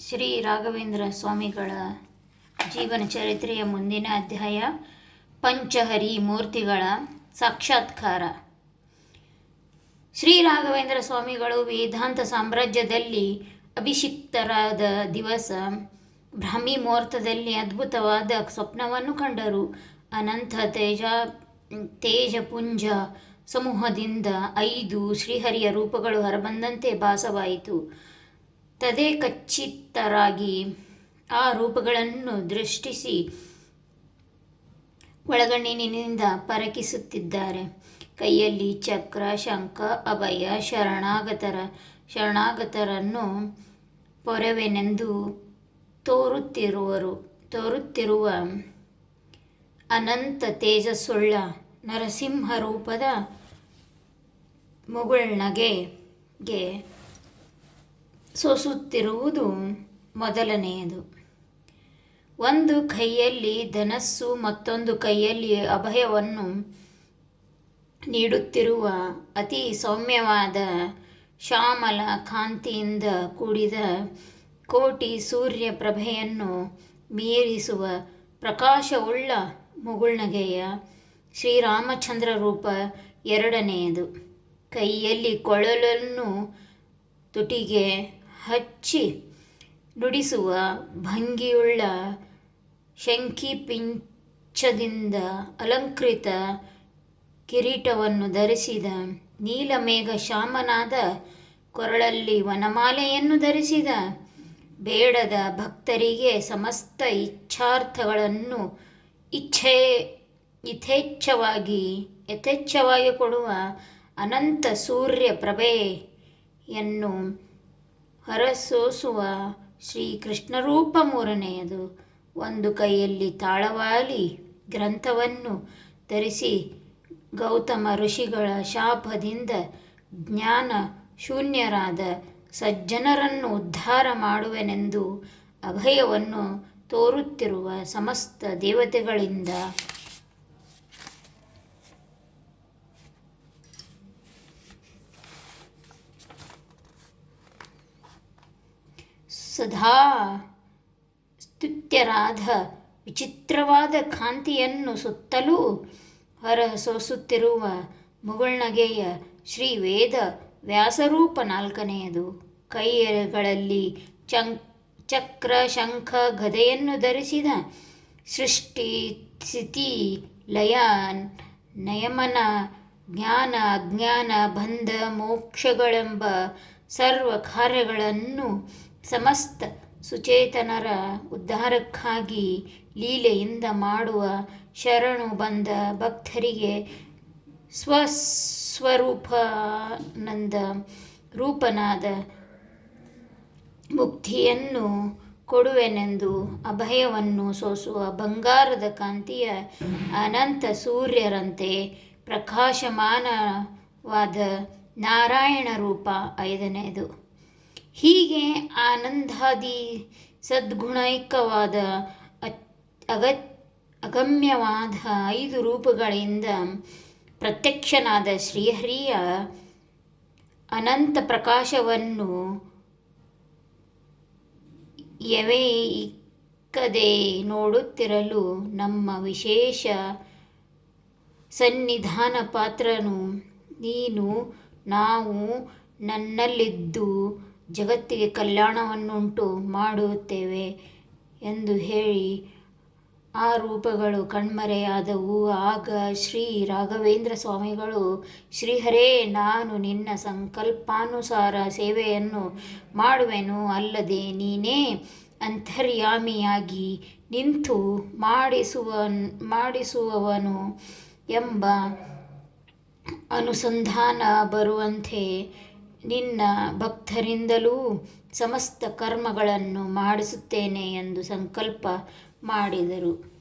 ಶ್ರೀ ರಾಘವೇಂದ್ರ ಸ್ವಾಮಿಗಳ ಜೀವನ ಚರಿತ್ರೆಯ ಮುಂದಿನ ಅಧ್ಯಾಯ, ಪಂಚಹರಿ ಮೂರ್ತಿಗಳ ಸಾಕ್ಷಾತ್ಕಾರ. ಶ್ರೀ ರಾಘವೇಂದ್ರ ಸ್ವಾಮಿಗಳು ವೇದಾಂತ ಸಾಮ್ರಾಜ್ಯದಲ್ಲಿ ಅಭಿಷಿಕ್ತರಾದ ದಿವಸ ಬ್ರಾಹ್ಮಿ ಮುಹೂರ್ತದಲ್ಲಿ ಅದ್ಭುತವಾದ ಸ್ವಪ್ನವನ್ನು ಕಂಡರು. ಅನಂತ ತೇಜ ತೇಜಪುಂಜ ಸಮೂಹದಿಂದ ಐದು ಶ್ರೀಹರಿಯ ರೂಪಗಳು ಹೊರಬಂದಂತೆ ಭಾಸವಾಯಿತು. ತದೇ ಕಚ್ಚಿತ್ತರಾಗಿ ಆ ರೂಪಗಳನ್ನು ದೃಷ್ಟಿಸಿ ಒಳಗಣ್ಣಿನಿಂದ ಪರಕಿಸುತ್ತಿದ್ದಾರೆ. ಕೈಯಲ್ಲಿ ಚಕ್ರ, ಶಂಖ, ಅಭಯ, ಶರಣಾಗತರ, ಶರಣಾಗತರನ್ನು ಪೊರೆವೆನೆಂದು ತೋರುತ್ತಿರುವರು. ತೋರುತ್ತಿರುವ ಅನಂತ ತೇಜಸ್ಸುಳ್ಳ ನರಸಿಂಹ ರೂಪದ ಮುಗುಳ್ನಗೆಗೆ ಸೋಸುತ್ತಿರುವುದು ಮೊದಲನೆಯದು. ಒಂದು ಕೈಯಲ್ಲಿ ಧನಸ್ಸು, ಮತ್ತೊಂದು ಕೈಯಲ್ಲಿ ಅಭಯವನ್ನು ನೀಡುತ್ತಿರುವ ಅತಿ ಸೌಮ್ಯವಾದ ಶ್ಯಾಮಲ ಕಾಂತಿಯಿಂದ ಕೂಡಿದ ಕೋಟಿ ಸೂರ್ಯ ಪ್ರಭೆಯನ್ನು ಮೀರಿಸುವ ಪ್ರಕಾಶವುಳ್ಳ ಮುಗುಳ್ನಗೆಯ ಶ್ರೀರಾಮಚಂದ್ರ ರೂಪ ಎರಡನೆಯದು. ಕೈಯಲ್ಲಿ ಕೊಳಲನ್ನು ತುಟಿಗೆ ಹಚ್ಚಿ ನುಡಿಸುವ ಭಂಗಿಯುಳ್ಳ ಶಂಖಿಪಿಂಚದಿಂದ ಅಲಂಕೃತ ಕಿರೀಟವನ್ನು ಧರಿಸಿದ ನೀಲಮೇಘ ಶಾಮನಾದ ಕೊರಳಲ್ಲಿ ವನಮಾಲೆಯನ್ನು ಧರಿಸಿದ ಬೇಡದ ಭಕ್ತರಿಗೆ ಸಮಸ್ತ ಇಚ್ಛಾರ್ಥಗಳನ್ನು ಇಚ್ಛೆ, ಯಥೇಚ್ಛವಾಗಿ ಯಥೇಚ್ಛವಾಗಿ ಕೊಡುವ ಅನಂತ ಸೂರ್ಯ ಪ್ರಭೆಯನ್ನು ಹೊರಸೂಸುವ ಶ್ರೀಕೃಷ್ಣರೂಪ ಮೂರನೆಯದು ಒಂದು ಕೈಯಲ್ಲಿ ತಾಳವಾಲಿ ಗ್ರಂಥವನ್ನು ಧರಿಸಿ ಗೌತಮ ಋಷಿಗಳ ಶಾಪದಿಂದ ಜ್ಞಾನ ಶೂನ್ಯರಾದ ಸಜ್ಜನರನ್ನು ಉದ್ಧಾರ ಮಾಡುವೆನೆಂದು ಅಭಯವನ್ನು ತೋರುತ್ತಿರುವ ಸಮಸ್ತ ದೇವತೆಗಳಿಂದ ಸದಾ ಸ್ತುತ್ಯರಾಧ ವಿಚಿತ್ರವಾದ ಕಾಂತಿಯನ್ನು ಸುತ್ತಲೂ ಹೊರಸೂಸುತ್ತಿರುವ ಮುಗುಳ್ನಗೆಯ ಶ್ರೀ ವೇದ ವ್ಯಾಸರೂಪ ನಾಲ್ಕನೆಯದು. ಕೈಗಳಲ್ಲಿ ಚಂ ಚಕ್ರ ಶಂಖ ಗದೆಯನ್ನು ಧರಿಸಿದ ಸೃಷ್ಟಿ ಸ್ಥಿತಿ ಲಯ ನಯಮನ ಜ್ಞಾನ ಅಜ್ಞಾನ ಬಂಧ ಮೋಕ್ಷಗಳೆಂಬ ಸರ್ವ ಕಾರ್ಯಗಳನ್ನು ಸಮಸ್ತ ಸುಚೇತನರ ಉದ್ಧಾರಕ್ಕಾಗಿ ಲೀಲೆಯಿಂದ ಮಾಡುವ ಶರಣು ಬಂದ ಭಕ್ತರಿಗೆ ಸ್ವಸ್ವರೂಪಾನಂದ ರೂಪನಾದ ಮುಕ್ತಿಯನ್ನು ಕೊಡುವೆನೆಂದು ಅಭಯವನ್ನು ಸೋಸುವ ಬಂಗಾರದ ಕಾಂತಿಯ ಅನಂತ ಸೂರ್ಯರಂತೆ ಪ್ರಕಾಶಮಾನವಾದ ನಾರಾಯಣ ರೂಪ ಐದನೆಯದು. ಹೀಗೆ ಆನಂದಾದಿ ಸದ್ಗುಣೈಕವಾದ ಅಗತ್, ಅಗಮ್ಯವಾದ ಐದು ರೂಪಗಳಿಂದ ಪ್ರತ್ಯಕ್ಷನಾದ ಶ್ರೀಹರಿಯ ಅನಂತ ಪ್ರಕಾಶವನ್ನು ಎವೆಯಿಕ್ಕದೆ ನೋಡುತ್ತಿರಲು ನಮ್ಮ ವಿಶೇಷ ಸನ್ನಿಧಾನ ಪಾತ್ರನು ನೀನು, ನಾವು ನನ್ನಲ್ಲಿದ್ದು ಜಗತ್ತಿಗೆ ಕಲ್ಯಾಣವನ್ನುಂಟು ಮಾಡುತ್ತೇವೆ ಎಂದು ಹೇಳಿ ಆ ರೂಪಗಳು ಕಣ್ಮರೆಯಾದವು. ಆಗ ಶ್ರೀ ರಾಘವೇಂದ್ರ ಸ್ವಾಮಿಗಳು, ಶ್ರೀಹರೇ, ನಾನು ನಿನ್ನ ಸಂಕಲ್ಪಾನುಸಾರ ಸೇವೆಯನ್ನು ಮಾಡುವೆನು. ಅಲ್ಲದೆ ನೀನೇ ಅಂತರ್ಯಾಮಿಯಾಗಿ ನಿಂತು ಮಾಡಿಸುವ, ಮಾಡಿಸುವವನು ಎಂಬ ಅನುಸಂಧಾನ ಬರುವಂತೆ ನಿನ್ನ ಭಕ್ತರಿಂದಲೂ ಸಮಸ್ತ ಕರ್ಮಗಳನ್ನು ಮಾಡಿಸುತ್ತೇನೆ ಎಂದು ಸಂಕಲ್ಪ ಮಾಡಿದರು.